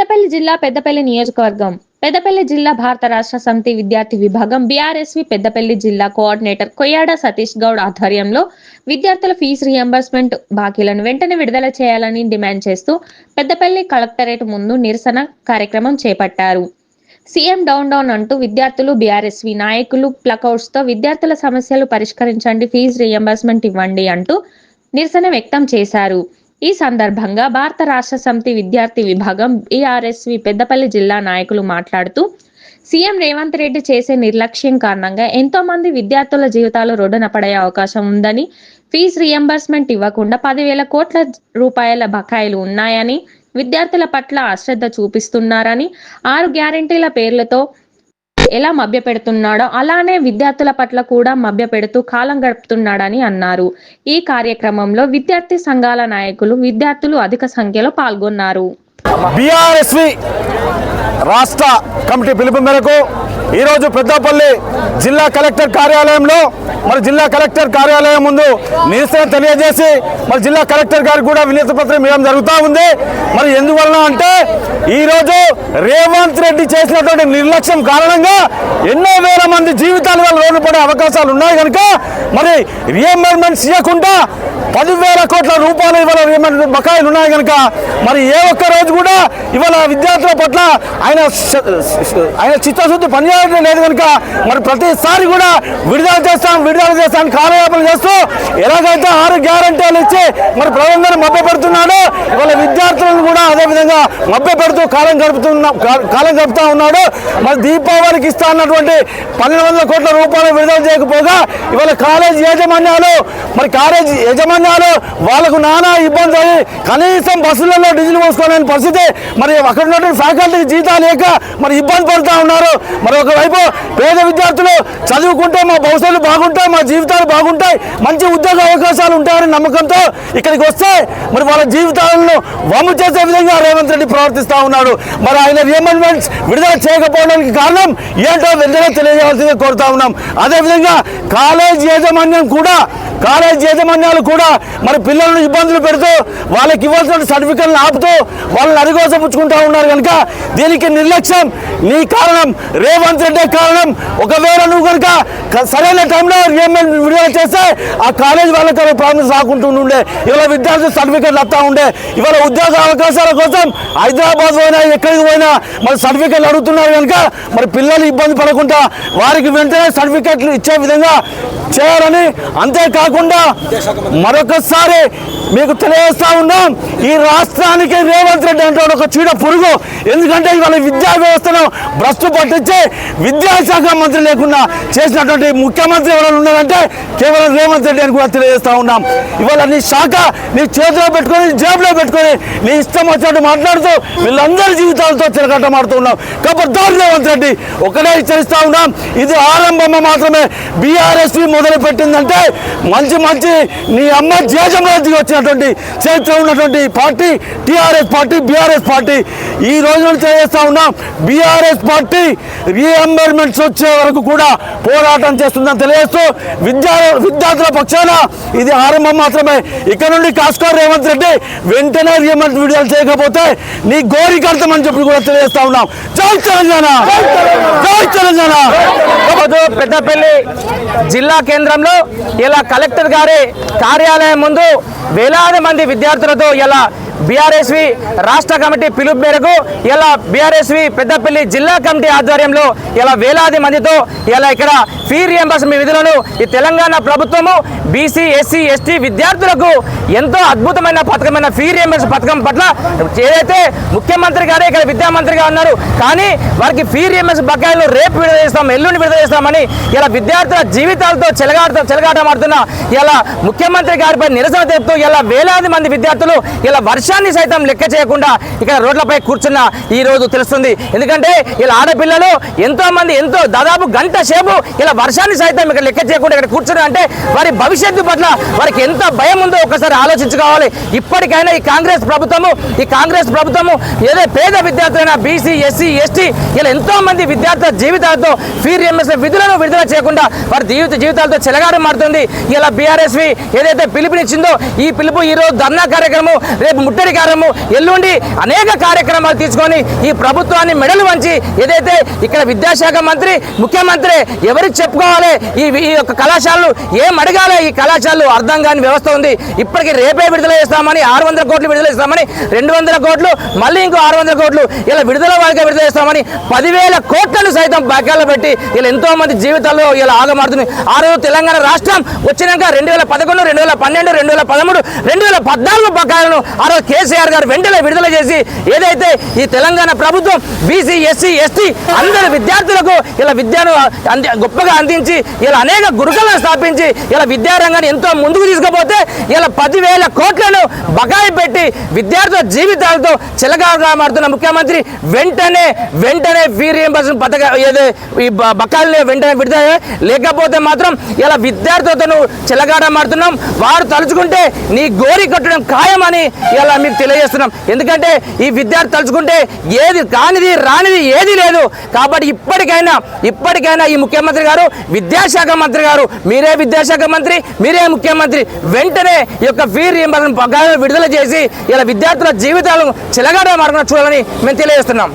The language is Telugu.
పెద్దపల్లి జిల్లా పెద్దపల్లి నియోజకవర్గం. పెద్దపల్లి జిల్లా భారత రాష్ట్ర సమితి విద్యార్థి విభాగం బీఆర్ఎస్వి పెద్దపల్లి జిల్లా కోఆర్డినేటర్ కొయ్యాడ సతీష్ గౌడ్ ఆధ్వర్యంలో విద్యార్థుల ఫీజు రియంబర్స్మెంట్ బాకీలను వెంటనే విడుదల చేయాలని డిమాండ్ చేస్తూ పెద్దపల్లి కలెక్టరేట్ ముందు నిరసన కార్యక్రమం చేపట్టారు. సీఎం డౌన్ డౌన్ అంటూ విద్యార్థులు బీఆర్ఎస్వి నాయకులు ప్లకౌట్స్తో విద్యార్థుల సమస్యలు పరిష్కరించండి ఫీజు రియంబర్స్మెంట్ ఇవ్వండి అంటూ నిరసన వ్యక్తం చేశారు. ఈ సందర్భంగా భారత రాష్ట్ర సమితి విద్యార్థి విభాగం బీఆర్ఎస్వి పెద్దపల్లి జిల్లా నాయకులు మాట్లాడుతూ సీఎం రేవంత్ రెడ్డి చేసే నిర్లక్ష్యం కారణంగా ఎంతో మంది విద్యార్థుల జీవితాలు రోడ్డున పడే అవకాశం ఉందని ఫీజు రియంబర్స్మెంట్ ఇవ్వకుండా పదివేల కోట్ల రూపాయల బకాయిలు ఉన్నాయని విద్యార్థుల పట్ల అశ్రద్ధ చూపిస్తున్నారని ఆరు గ్యారెంటీల పేర్లతో ఎలా మభ్యపెడుతున్నాడో అలానే విద్యార్థుల పట్ల కూడా మభ్యపెడుతూ కాలం గడుపుతున్నాడని అన్నారు. ఈ కార్యక్రమంలో విద్యార్థి సంఘాల నాయకులు విద్యార్థులు అధిక సంఖ్యలో పాల్గొన్నారు. బీఆర్ఎస్వి రాష్ట్ర కమిటీ పిలుపు మేరకు ఈరోజు పెద్దపల్లి జిల్లా కలెక్టర్ కార్యాలయంలో మరి జిల్లా కలెక్టర్ కార్యాలయం ముందు నిరసన తెలియజేసి మరి జిల్లా కలెక్టర్ గారికి కూడా వినతి పత్రం ఇవ్వడం జరుగుతూ ఉంది. మరి ఎందువలన అంటే ఈరోజు రేవంత్ రెడ్డి చేసినటువంటి నిర్లక్ష్యం కారణంగా ఎన్నో వేల మంది జీవితాలు వాళ్ళు రోడ్డు పడే అవకాశాలు ఉన్నాయి కనుక మరి రియంబర్మెంట్స్ ఇవ్వకుండా పదివేల కోట్ల రూపాయలు ఇవాళ ఏమైనా బకాయిలు ఉన్నాయి కనుక మరి ఏ ఒక్క రోజు కూడా ఇవాళ విద్యార్థుల పట్ల ఆయన ఆయన చిత్తశుద్ధి పనిచేయడం లేదు కనుక మరి ప్రతిసారి కూడా విడుదల చేస్తాం విడుదల చేస్తాం కార్యకలాపాలు చేస్తూ ఎలాగైతే ఆరు గ్యారంటీలు ఇచ్చి మరి ప్రజలందరూ మభ్య పెడుతున్నాడో ఇవాళ విద్యార్థులను కూడా అదే విధంగా మభ్య పెడుతూ కాలం గడుపుతున్నా కాలం గడుపుతా ఉన్నాడు. మరి దీపావళికి ఇస్తా అన్నటువంటి పన్నెండు వందల కోట్ల రూపాయలు విడుదల చేయకపోగా ఇవాళ కాలేజ్ యాజమాన్యాలు మరి కాలేజ్ తెలంగాణలో వాళ్ళకు నానా ఇబ్బంది అయ్యి కనీసం బస్సులలో డీజిల్ పోసుకోలేని పరిస్థితి. మరి అక్కడ ఉన్నటువంటి ఫ్యాకల్టీకి జీతాలు లేక మరి ఇబ్బంది పడుతూ ఉన్నారు. మరి ఒకవైపు పేద విద్యార్థులు చదువుకుంటే మా భవిష్యత్తు బాగుంటాయి మా జీవితాలు బాగుంటాయి మంచి ఉద్యోగ అవకాశాలు ఉంటాయని నమ్మకంతో ఇక్కడికి వస్తే మరి వాళ్ళ జీవితాలను వమ్ము చేసే విధంగా రేవంత్ రెడ్డి ప్రవర్తిస్తూ ఉన్నాడు. మరి ఆయన రియమెంట్మెంట్స్ విడుదల చేయకపోవడానికి కారణం ఏంటో వెంటనే తెలియజేయాల్సిందిగా కోరుతా ఉన్నాం. అదేవిధంగా కాలేజ్ యాజమాన్యం కూడా కాలేజ్ యాజమాన్యాలు కూడా మరి పిల్లలను ఇబ్బందులు పెడుతూ వాళ్ళకి ఇవ్వాల్సిన సర్టిఫికెట్లను ఆపుతూ వాళ్ళని అరిగోసపుచ్చుకుంటా ఉన్నారు కనుక దీనికి నిర్లక్ష్యం నీ కారణం రేవంత్ రెడ్డి కారణం. ఒకవేళ నువ్వు కనుక సరైన టైంలో రియంబర్మెంట్ విడుదల చేస్తే ఆ కాలేజ్ వాళ్ళకి ప్రాబ్లమ్స్ రాకుంటూ ఉండే ఇవాళ విద్యార్థులు సర్టిఫికెట్లు వస్తూ ఉండే ఇవాళ ఉద్యోగ అవకాశాల కోసం హైదరాబాద్ పోయినా ఎక్కడికి పోయినా మరి సర్టిఫికెట్లు అడుగుతున్నారు కనుక మరి పిల్లలు ఇబ్బంది పడకుండా వారికి వెంటనే సర్టిఫికెట్లు ఇచ్చే విధంగా చేయాలని అంతేకాకుండా మరొకసారి మీకు తెలియజేస్తా ఉన్నాం ఈ రాష్ట్రానికి రేవంత్ రెడ్డి అంటే ఒక చీడ పురుగు. ఎందుకంటే ఇవాళ విద్యా వ్యవస్థను భ్రష్టు పట్టించి విద్యాశాఖ మంత్రి లేకుండా చేసినటువంటి ముఖ్యమంత్రి ఎవరైనా ఉన్నారంటే కేవలం రేవంత్ రెడ్డి అని కూడా తెలియజేస్తా ఉన్నాం. ఇవాళ నీ శాఖ నీ చేతిలో పెట్టుకొని జేబులో పెట్టుకొని నీ ఇష్టం వచ్చినట్టు మాట్లాడుతూ వీళ్ళందరి జీవితాలతో చిరకట్టమాడుతూ ఉన్నాం. కాబట్టి రేవంత్ రెడ్డి ఒకటే హెచ్చరిస్తా ఉన్నాం. ఇది ఆరంభం మాత్రమే. బీఆర్ఎస్ మొదలుపెట్టిందంటే మంచి మంచి నీ అమ్మ జేజంలోకి వచ్చినటువంటి చరిత్ర ఉన్నటువంటి party TRS party BRS party. ఈ రోజు నుంచి చేస్తా ఉన్నాం? బీఆర్ఎస్ పార్టీ రీఎంబర్మెంట్స్ వచ్చే వరకు కూడా పోరాటం చేస్తుందని తెలియజేస్తూ విద్యా విద్యార్థుల పక్షాన ఇది ఆరంభం మాత్రమే. ఇక్కడ నుండి కాస్కో రేవంత్ రెడ్డి వెంటనే రీఎంబర్స్ విడుదల చేయకపోతే నీ గోరికర్తం అని చెప్పి కూడా తెలియజేస్తా ఉన్నాం. జై తెలంగాణ! జై తెలంగాణ! పెద్దపల్లి జిల్లా కేంద్రంలో ఇలా కలెక్టర్ గారి కార్యాలయం ముందు వేలాది మంది విద్యార్థులతో ఇలా బీఆర్ఎస్వి రాష్ట్ర కమిటీ పిలుపు మేరకు ఇలా బీఆర్ఎస్వి పెద్దపల్లి జిల్లా కమిటీ ఆధ్వర్యంలో ఇలా వేలాది మందితో ఇలా ఇక్కడ ఫీ రియంబర్స్మెంట్ విధులను ఈ తెలంగాణ ప్రభుత్వము బీసీ ఎస్సీ ఎస్టీ విద్యార్థులకు ఎంతో అద్భుతమైన పథకమైన ఫీ రియంబర్స్ పథకం పట్ల ఏదైతే ముఖ్యమంత్రి గారే ఇక్కడ విద్యామంత్రిగా ఉన్నారు కానీ వారికి ఫీ రియంబర్స్ బకాయిలు రేపు విడుదల చేస్తాం ఎల్లుండి విడుదల చేస్తామని ఇలా విద్యార్థుల జీవితాలతో చెలగాట చెలగాటమాడుతున్న ఇలా ముఖ్యమంత్రి గారిపై నిరసన తెలుపుతూ ఇలా వేలాది మంది విద్యార్థులు ఇలా వర్షాన్ని సైతం లెక్క చేయకుండా ఇక్కడ రోడ్లపై కూర్చున్న ఈ రోజు తెలుస్తుంది. ఎందుకంటే ఇలా ఆడపిల్లలు ఎంతో మంది ఎంతో దాదాపు గంట సేపు ఇలా వర్షాన్ని సైతం ఇక్కడ లెక్క చేయకుండా ఇక్కడ కూర్చుని అంటే వారి భవిష్యత్తు పట్ల వారికి ఎంత భయం ఉందో ఒకసారి ఆలోచించుకోవాలి. ఇప్పటికైనా ఈ కాంగ్రెస్ ప్రభుత్వము ఈ కాంగ్రెస్ ప్రభుత్వము ఏదో పేద విద్యార్థులైన బీసీ ఎస్సీ ఎస్టీ ఇలా ఎంతో మంది విద్యార్థుల జీవితాలతో ఫీ రియంబర్స్ విధులను విడుదల చేయకుండా వారి జీవిత జీవితాలతో చెలగాడు మారుతుంది. ఇలా బీఆర్ఎస్వి ఏదైతే పిలుపునిచ్చిందో ఈ పిలుపు ఈ రోజు ధర్నా కార్యక్రమం రేపు ముట్టడి కార్యక్రమం ఎల్లుండి అనేక కార్యక్రమాలు తీసుకొని ఈ ప్రభుత్వాన్ని మెడలు వంచి ఏదైతే ఇక్కడ విద్యాశాఖ మంత్రి ముఖ్యమంత్రి ఎవరికి చెప్పుకోవాలి. ఈ ఈ యొక్క కళాశాలలు ఏం అడగాలి? ఈ కళాశాలలు అర్థం కాని వ్యవస్థ ఉంది. ఇప్పటికి రేపే విడుదల చేస్తామని ఆరు వందల కోట్లు విడుదల చేస్తామని రెండు వందల కోట్లు మళ్ళీ ఇంకో ఆరు వందల కోట్లు ఇలా విడుదల వారికి విడుదల చేస్తామని పదివేల కోట్లను సైతం బాక్యాల్లో పెట్టి ఇలా ఎంతో మంది జీవితాల్లో ఇలా ఆగమాడుతుంది ఆ రోజు తెలంగాణ రాష్ట్రం వచ్చినాక రెండు వేల పదకొండు రెండు వేల పన్నెండు రెండు వేల పదమూడు రెండు వేల పద్నాలుగు బకాయిలను ఆ రోజు కేసీఆర్ గారు వెంటనే విడుదల చేసి ఏదైతే ఈ తెలంగాణ ప్రభుత్వం బీసీ ఎస్సీ ఎస్టీ అందరు విద్యార్థులకు ఇలా విద్యను గొప్పగా అందించి ఇలా అనేక గురుకులను స్థాపించి ఇలా విద్యారంగాన్ని ఎంతో ముందుకు తీసుకుపోతే ఇలా పదివేల కోట్లను బకాయి పెట్టి విద్యార్థుల జీవితాలతో చిలకగా మారుతున్న ముఖ్యమంత్రి వెంటనే వెంటనే ఫీ రియంబర్స్మెంట్ పథక ఏదో ఈ బకాయిల్ని వెంటనే విడితే లేకపోతే మాత్రం ఇలా విద్యార్థులతో నువ్వు చిలగాడ మారుతున్నాం వారు తలుచుకుంటే నీ గోరి కట్టడం ఖాయమని ఇలా మీకు తెలియజేస్తున్నాం. ఎందుకంటే ఈ విద్యార్థి తలుచుకుంటే ఏది కానిది రానిది ఏది లేదు. కాబట్టి ఇప్పటికైనా ఇప్పటికైనా ఈ ముఖ్యమంత్రి గారు విద్యాశాఖ మంత్రి గారు మీరే విద్యాశాఖ మంత్రి మీరే ముఖ్యమంత్రి వెంటనే ఈ యొక్క ఫీ రీఎంబర్స్మెంట్ పగ్గాలను విడుదల చేసి ఇలా విద్యార్థుల జీవితాలను చిలగాడ మార్గంలో చూడాలని మేము తెలియజేస్తున్నాం.